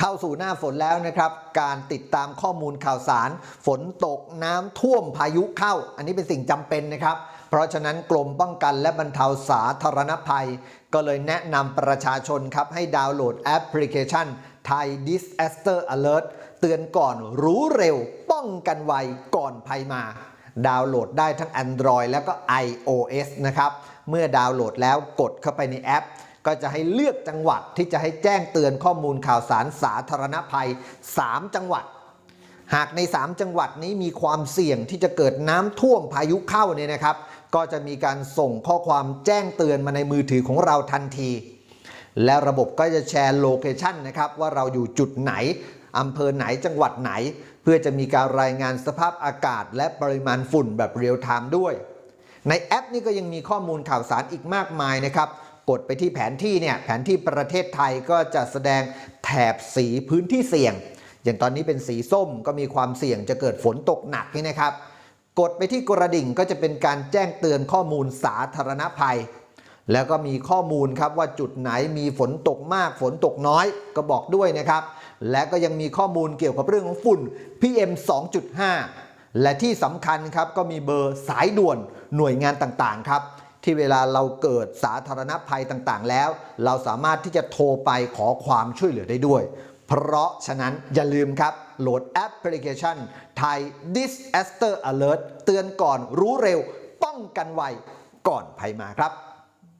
เข้าสู่หน้าฝนแล้วนะครับ การติดตามข้อมูลข่าวสาร ฝนตกน้ำท่วมพายุเข้า อันนี้เป็นสิ่งจำเป็นนะครับ เพราะฉะนั้นกรมป้องกันและบรรเทาสาธารณภัย ก็เลยแนะนำประชาชนครับ ให้ดาวน์โหลดแอปพลิเคชัน Thai Disaster Alert เตือนก่อนรู้เร็ว ป้องกันไวก่อนภัยมา ดาวน์โหลดได้ทั้ง Android แล้วก็ iOS นะครับ เมื่อดาวน์โหลดแล้วกดเข้าไปในแอป ก็จะให้เลือกจังหวัดที่จะให้แจ้งเตือนข้อมูลข่าวสารสาธารณภัย 3 จังหวัด หากใน 3 จังหวัดนี้มีความเสี่ยงที่จะเกิดน้ำท่วมพายุเข้าเนี่ยนะครับ ก็จะมีการส่งข้อความแจ้งเตือนมาในมือถือของเราทันที และระบบก็จะแชร์โลเคชันนะครับว่าเราอยู่จุดไหนอำเภอไหนจังหวัดไหน เพื่อจะมีการรายงานสภาพอากาศ และปริมาณฝุ่นแบบเรียลไทม์ด้วย ในแอปนี้ก็ยังมีข้อมูลข่าวสารอีกมากมายนะครับ กดไปที่แผนที่เนี่ยแผนที่ประเทศไทยก็จะแสดงแถบสีพื้นที่เสี่ยง อย่างตอนนี้เป็นสีส้มก็มีความเสี่ยงจะเกิดฝนตกหนักนี่นะครับ กดไปที่กระดิ่งก็จะเป็นการแจ้งเตือนข้อมูลสาธารณภัย แล้วก็มีข้อมูลครับว่าจุดไหนมีฝนตกมากฝนตกน้อยก็บอกด้วยนะครับ และก็ยังมีข้อมูลเกี่ยวกับเรื่องของฝุ่น PM 2.5 และที่สำคัญครับก็มีเบอร์สายด่วนหน่วยงานต่างๆครับ ที่เวลาเราเกิดสาธารณภัยต่างๆ แล้ว เราสามารถที่จะโทรไปขอความช่วยเหลือได้ด้วย เพราะฉะนั้นอย่าลืมครับ โหลดแอปพลิเคชัน Thai Disaster Alert เตือนก่อนรู้เร็ว ป้องกันไวก่อนภัยมาครับ